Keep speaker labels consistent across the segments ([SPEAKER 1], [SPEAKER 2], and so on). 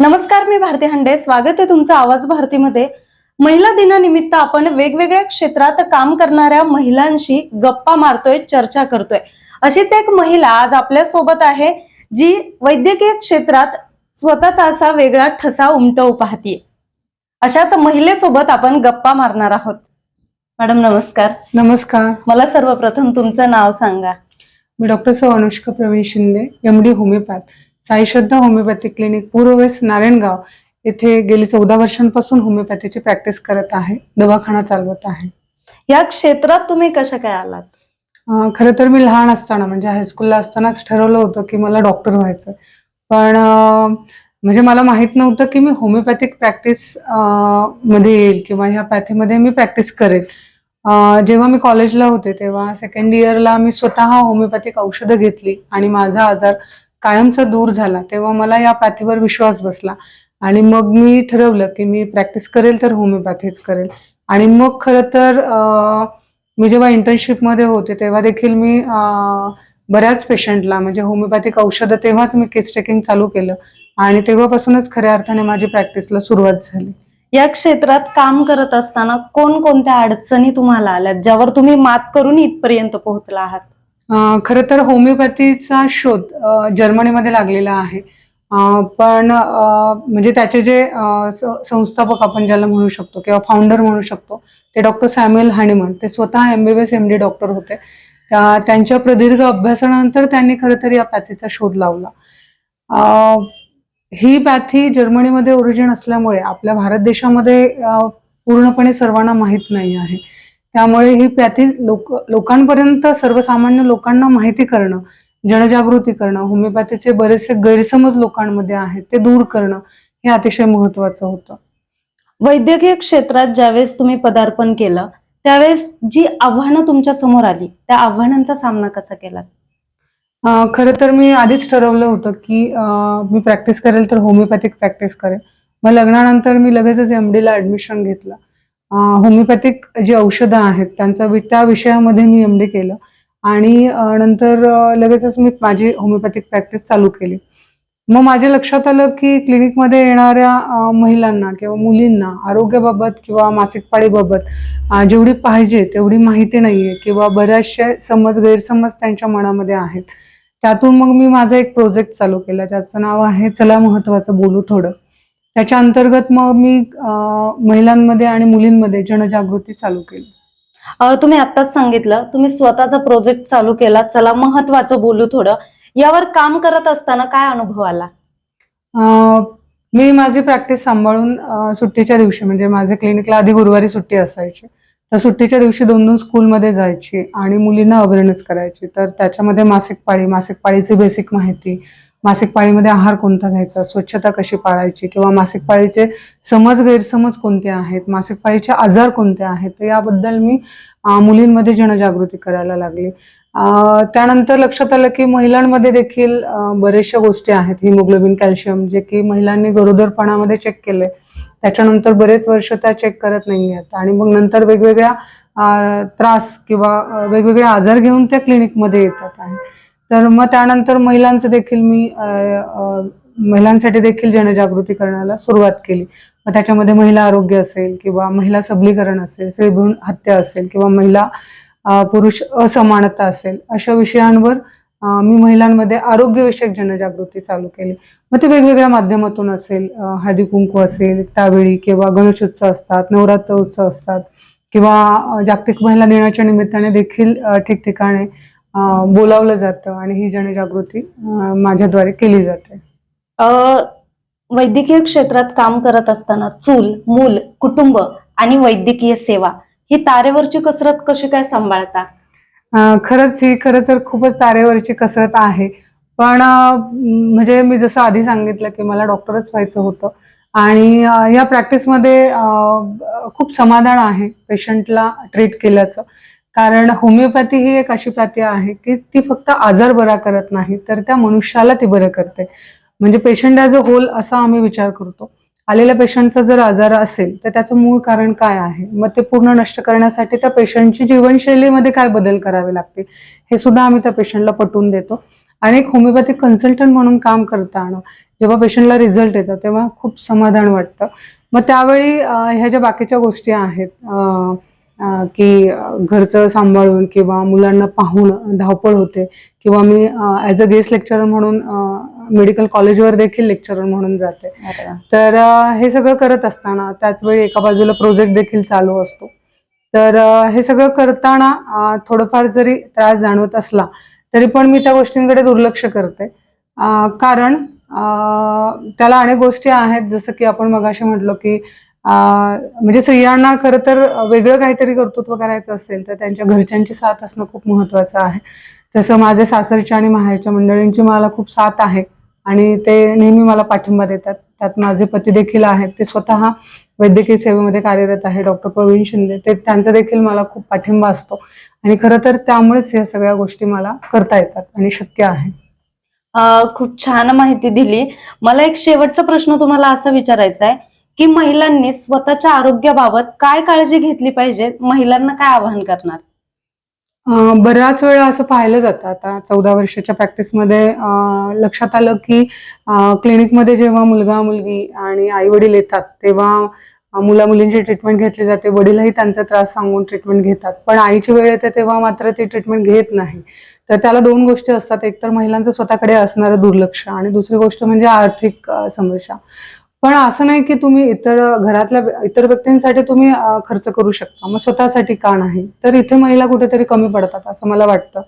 [SPEAKER 1] नमस्कार मी भारती हंडे. स्वागत आहे तुमचं आवाज भारतीमध्ये. महिला दिनानिमित्त आपण वेगवेगळ्या क्षेत्रात काम करणाऱ्या महिलांशी गप्पा मारतोय चर्चा करतोय. अशीच एक महिला आज आपल्यासोबत आहे जी वैद्यकीय क्षेत्रात स्वतःचा असा वेगळा ठसा उमटवू पाहतीये. अशाच महिलेसोबत आपण गप्पा मारणार आहोत. मॅडम नमस्कार.
[SPEAKER 2] नमस्कार.
[SPEAKER 1] मला सर्वप्रथम तुमचं नाव सांगा.
[SPEAKER 2] मी doctor Sau Anushka Pravin Shinde M D homeopath Sai Shraddha homeopathy clinic पूर्व वेस्ट नारायणगाव येथे गेली चौदा वर्षांपासून होमिओपॅथीची प्रॅक्टिस करत आहे दवाखाना चालवत आहे.
[SPEAKER 1] या क्षेत्रात तुम्ही कशा काय आलात?
[SPEAKER 2] अं, खरं तर मी लहान असताना म्हणजे हायस्कूलला असतानाच ठरवलं होतं की मला डॉक्टर व्हायचं. पण अं, म्हणजे मला माहीत नव्हतं की मी होमिओपॅथिक प्रॅक्टिसमध्ये येईल किंवा ह्या पॅथीमध्ये मी प्रॅक्टिस करेल. जेव्हा मी कॉलेजला होते तेव्हा सेकंड इयरला मी स्वतः होमिओपॅथिक औषधं घेतली आणि माझा आजार कायमचा दूर झाला तेव्हा मला या पॅथीवर विश्वास बसला. आणि मग मी ठरवलं की मी प्रॅक्टिस करेल तर होमिओपॅथीच करेल. आणि मग खरं तर मी जेव्हा इंटर्नशिपमध्ये होते तेव्हा देखील मी बऱ्याच पेशंटला म्हणजे होमिओपॅथिक औषधं तेव्हाच मी केस टेकिंग चालू केलं. आणि तेव्हापासूनच खऱ्या अर्थाने माझी प्रॅक्टिसला सुरुवात झाली.
[SPEAKER 1] या क्षेत्रात काम करत असताना कोणकोणत्या अडचणी तुम्हाला आल्यात ज्यावर तुम्ही मात करून इथपर्यंत पोहोचला आहात?
[SPEAKER 2] खर तर होमिओपॅथीचा शोध जर्मनीमध्ये लागलेला आहे. पण म्हणजे त्याचे जे संस्थापक आपण ज्याला म्हणू शकतो किंवा फाउंडर म्हणू शकतो ते डॉक्टर सॅम्युअल हानिमन. ते स्वतः एमबीबीएस एम डी डॉक्टर होते. त्यांच्या प्रदीर्घ अभ्यासानंतर त्यांनी खरं तर या पॅथीचा शोध लावला. ही पॅथी जर्मनीमध्ये ओरिजिन असल्यामुळे आपल्या भारत देशामध्ये पूर्णपणे सर्वांना माहीत नाही आहे. त्यामुळे ही पॅथी लोक लोकांपर्यंत सर्वसामान्य लोकांना माहिती करणं जनजागृती करणं होमिओपॅथीचे बरेचसे गैरसमज लोकांमध्ये आहेत ते दूर करणं हे अतिशय महत्वाचं होतं.
[SPEAKER 1] वैद्यकीय क्षेत्रात ज्यावेळेस तुम्ही पदार्पण केलं त्यावेळेस जी आव्हानं तुमच्यासमोर आली त्या आव्हानांचा सामना कसा केला
[SPEAKER 2] खरं तर मी आधीच ठरवलं होतं की मी प्रॅक्टिस करेल तर होमिओपॅथिक प्रॅक्टिस करेल. मग लग्नानंतर मी लगेचच एम डीला ऍडमिशन घेतलं. होमिओपॅथिक जी औषधं आहेत त्यांचा त्या विषयामध्ये मी एम डी केलं. आणि नंतर लगेचच मी माझी होमिओपॅथिक प्रॅक्टिस चालू केली. मग माझ्या लक्षात आलं की क्लिनिकमध्ये येणाऱ्या महिलांना किंवा मुलींना आरोग्याबाबत किंवा मासिक पाळीबाबत जेवढी पाहिजे तेवढी माहिती नाहीये किंवा बऱ्याचशा समज गैरसमज त्यांच्या मनामध्ये आहेत. त्यातून मग मी माझा एक प्रोजेक्ट चालू केला. ज्याचं नाव आहे चला महत्वाचं बोलू थोडं. त्याच्या अंतर्गत मग मी महिलांमध्ये आणि मुलींमध्ये जनजागृती चालू केली.
[SPEAKER 1] तुम्ही आत्ताच सांगितलं तुम्ही स्वतःचा प्रोजेक्ट चालू केला चला महत्वाचं बोलू थोडं. यावर काम करत असताना काय अनुभव आला?
[SPEAKER 2] मी माझी प्रॅक्टिस सांभाळून सुट्टीच्या दिवशी म्हणजे माझ्या क्लिनिकला आधी गुरुवारी सुट्टी असायची. तर सुट्टीच्या दिवशी दोन दोन स्कूलमध्ये जायची आणि मुलींना अवेअरनेस करायची. तर त्याच्यामध्ये मासिक पाळी मासिक पाळीची बेसिक माहिती मासिक पाळीमध्ये आहार कोणता घ्यायचा स्वच्छता कशी पाळायची किंवा मासिक पाळीचे समज गैरसमज कोणते आहेत मासिक पाळीचे आजार कोणते आहेत तर याबद्दल मी मुलींमध्ये जनजागृती करायला लागली. त्यानंतर लक्षात आलं की महिलांमध्ये देखील बऱ्याचशा गोष्टी आहेत. हिमोग्लोबिन कॅल्शियम जे की महिलांनी गरोदरपणामध्ये चेक केले त्याच्यानंतर बरेच वर्ष त्या चेक करत नाही आहेत आणि मग नंतर वेगवेगळ्या त्रास किंवा वेगवेगळे आजार घेऊन त्या क्लिनिकमध्ये येतात आहे तर मग त्यानंतर महिलांचं देखील मी महिलांसाठी देखील जनजागृती करण्याला सुरुवात केली. मग त्याच्यामध्ये महिला आरोग्य असेल किंवा महिला सबलीकरण असेल स्त्रीभ्रूण हत्या असेल किंवा महिला पुरुष असमानता असेल अशा विषयांवर मी महिलांमध्ये आरोग्यविषयक जनजागृती चालू केली. मग ते वेगवेगळ्या माध्यमातून असेल हळदी कुंकू असेल त्यावेळी किंवा गणेशोत्सव असतात नवरात्र उत्सव असतात किंवा जागतिक महिला दिनाच्या निमित्ताने देखील ठिकठिकाणी बोलावलं जातं आणि ही जनजागृती माझ्याद्वारे केली जाते.
[SPEAKER 1] वैद्यकीय क्षेत्रात काम करत असताना चूल मूल कुटुंब आणि वैद्यकीय सेवा ही तारेवरची कसरत कशी काय
[SPEAKER 2] सांभाळतात खरंच ही खरं तर खूपच तारेवरची कसरत आहे. पण म्हणजे मी जसं आधी सांगितलं की मला डॉक्टरच व्हायचं होतं. आणि या प्रॅक्टिसमध्ये खूप समाधान आहे पेशंटला ट्रीट केल्याचं. कारण होमिओपॅथी ही एक अशी प्रती आहे की ती फक्त आजार बरा करत नाही तर त्या मनुष्याला ती बरं करते. म्हणजे पेशंट ॲज अ होल असा आम्ही विचार करतो. आलेल्या पेशंटचा जर आजार असेल तर त्याचं मूळ कारण काय आहे? मग ते पूर्ण नष्ट करण्यासाठी त्या पेशंटची जीवनशैलीमध्ये काय बदल करावे लागतील? हे सुद्धा आम्ही त्या पेशंटला पटवून देतो. आणि एक होमिओपॅथिक कन्सल्टंट म्हणून काम करताना जेव्हा पेशंटला रिझल्ट येतात तेव्हा खूप समाधान वाटतं. मग त्यावेळी ह्या ज्या बाकीच्या गोष्टी आहेत की घरचं सांभाळून किंवा मुलांना पाहून धावपळ होते किंवा मी ॲज अ गेस्ट लेक्चरर म्हणून मेडिकल कॉलेजवर देखील लेक्चरर म्हणून जाते. तर हे सगळं करत असताना त्याचवेळी एका बाजूला प्रोजेक्ट देखील चालू असतो. तर हे सगळं करताना थोडंफार जरी त्रास जाणवत असला तरी पण मी त्या गोष्टींकडे दुर्लक्ष करते. कारण त्याला अनेक गोष्टी आहेत. जसं की आपण मगाशी म्हटलो की म्हणजे स्त्रियांना खरं तर वेगळं काहीतरी कर्तृत्व करायचं असेल तर त्यांच्या घरच्यांची साथ असणं खूप महत्त्वाचं आहे. तसं माझ्या सासरच्या आणि माहेरच्या मंडळींची मला खूप साथ आहे. आणि ते नेहमी मला पाठिंबा देतात. त्यात माझे पती देखील आहेत. ते स्वतः वैद्यकीय सेवेमध्ये कार्यरत आहे डॉक्टर प्रवीण शिंदे. ते त्यांचा देखील मला खूप पाठिंबा असतो. आणि खरं तर त्यामुळेच या सगळ्या गोष्टी मला करता येतात आणि शक्य आहे.
[SPEAKER 1] खूप छान माहिती दिली. मला एक शेवटचा प्रश्न तुम्हाला असा विचारायचा आहे की महिलांनी स्वतःच्या आरोग्याबाबत काय काळजी घेतली पाहिजे? महिलांना काय आवाहन करणार?
[SPEAKER 2] बराच बऱ्याच वेळा असं पाहिलं जातं. आता चौदा वर्षाच्या प्रॅक्टिसमध्ये लक्षात आलं की क्लिनिकमध्ये जेव्हा मुलगा मुलगी आणि आई वडील येतात तेव्हा मुला मुलींची ट्रीटमेंट घेतली जाते. वडीलही त्यांचा त्रास सांगून ट्रीटमेंट घेतात. पण आईची वेळ येते तेव्हा मात्र ती ट्रीटमेंट घेत नाही. तर त्याला दोन गोष्टी असतात. एक तर महिलांचं स्वतःकडे असणारं दुर्लक्ष आणि दुसरी गोष्ट म्हणजे आर्थिक समस्या. पण असं नाही की तुम्ही इतर घरातल्या इतर व्यक्तींसाठी तुम्ही खर्च करू शकता. मग स्वतःसाठी का नाही? तर इथे महिला कुठेतरी कमी पडतात असं मला वाटतं.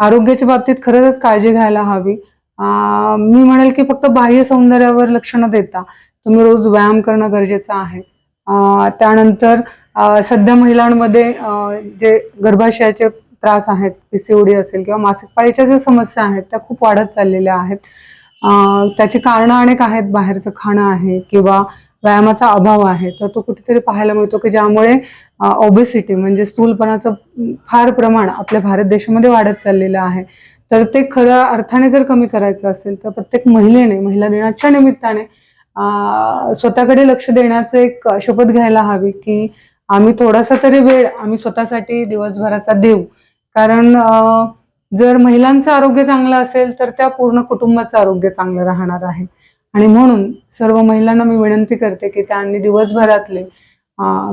[SPEAKER 2] आरोग्याच्या बाबतीत खरंच काळजी घ्यायला हवी. मी म्हणेल की फक्त बाह्य सौंदर्यावर लक्ष न देता तुम्ही रोज व्यायाम करणं गरजेचं आहे. त्यानंतर सध्या महिलांमध्ये जे गर्भाशयाचे त्रास आहेत पीसीओडी असेल किंवा मासिक पाळीच्या ज्या समस्या आहेत त्या खूप वाढत चाललेल्या आहेत. त्याची कारणं अनेक आहेत बाहेरचं खाणं आहे किंवा व्यायामाचा अभाव आहे. तर तो कुठेतरी पाहायला मिळतो की ज्यामुळे ओबेसिटी म्हणजे स्थूलपणाचं फार प्रमाण आपल्या भारत देशामध्ये वाढत चाललेलं आहे. तर ते खऱ्या अर्थाने जर कमी करायचं असेल तर प्रत्येक महिलेने महिला दिनाच्या निमित्ताने स्वतःकडे लक्ष देण्याचं एक शपथ घ्यायला हवी की आम्ही थोडासा तरी वेळ आम्ही स्वतःसाठी दिवसभराचा देऊ. कारण जर महिलांचं आरोग्य चांगलं असेल तर त्या पूर्ण कुटुंबाचं आरोग्य चांगलं राहणार आहे. आणि म्हणून सर्व महिलांना मी विनंती करते की त्यांनी दिवसभरातले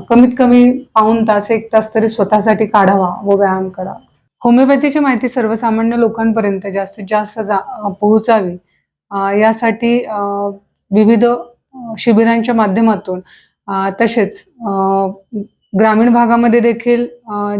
[SPEAKER 2] कमीत कमी पाऊण तास एक तास तरी स्वतःसाठी काढावा व व्यायाम करा. होमिओपॅथीची माहिती सर्वसामान्य लोकांपर्यंत जास्तीत जास्त जा पोहोचावी. यासाठी विविध शिबिरांच्या माध्यमातून तसेच ग्रामीण भागामध्ये देखील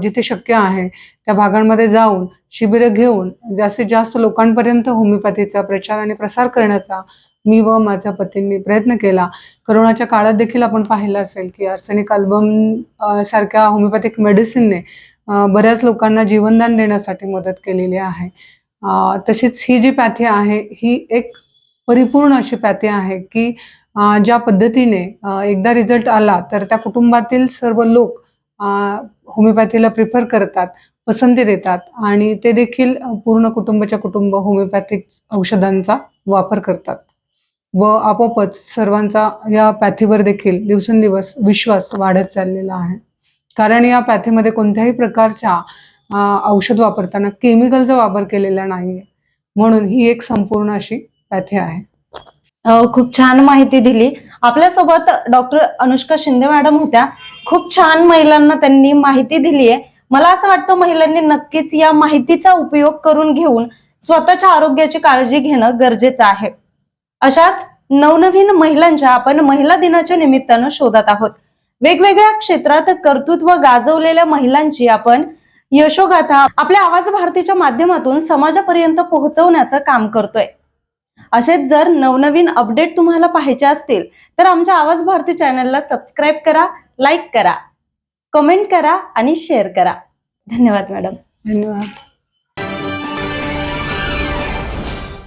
[SPEAKER 2] जिथे शक्य आहे त्या भागांमध्ये जाऊन शिबिरं घेऊन जास्तीत जास्त लोकांपर्यंत होमिओपॅथीचा प्रचार आणि प्रसार करण्याचा मी व माझ्या पतींनी प्रयत्न केला. करोनाच्या काळात देखील आपण पाहिलं असेल की आर्सेनिक अल्बम सारख्या होमिओपॅथिक मेडिसिनने बऱ्याच लोकांना जीवनदान देण्यासाठी मदत केलेली आहे. तशीच ही जी पॅथी आहे ही एक परिपूर्ण अशी पॅथी आहे की ज्या पद्धतीने एकदा रिझल्ट आला तर त्या कुटुंबातील सर्व लोक होमिओपॅथीला प्रिफर करतात पसंती देतात आणि ते देखील पूर्ण कुटुंबाच्या कुटुंब होमिओपॅथिक औषधांचा वापर करतात. व आपोआपच सर्वांचा या पॅथीवर देखील दिवसेंदिवस विश्वास वाढत चाललेला आहे. कारण या पॅथीमध्ये कोणत्याही प्रकारच्या औषध वापरताना केमिकलचा वापर केलेला नाही म्हणून ही एक संपूर्ण अशी पॅथी आहे.
[SPEAKER 1] खूप छान माहिती दिली. आपल्यासोबत डॉक्टर अनुष्का शिंदे मॅडम होत्या. खूप छान महिलांना त्यांनी माहिती दिली आहे मला असं वाटतं महिलांनी नक्कीच या माहितीचा उपयोग करून घेऊन स्वतःच्या आरोग्याची काळजी घेणं गरजेचं आहे. अशाच नवनवीन महिलांच्या आपण महिला दिनाच्या निमित्तानं शोधत आहोत. वेगवेगळ्या क्षेत्रात कर्तृत्व गाजवलेल्या महिलांची आपण यशोगाथा आपल्या आवाज भारतीच्या माध्यमातून समाजापर्यंत पोहोचवण्याचं काम करतोय. असेच जर नवनवीन अपडेट तुम्हाला पाहायचे असतील तर आमच्या आवाज भारती चॅनलला सबस्क्राईब करा लाईक करा कमेंट करा आणि शेअर करा. धन्यवाद मॅडम
[SPEAKER 2] धन्यवाद.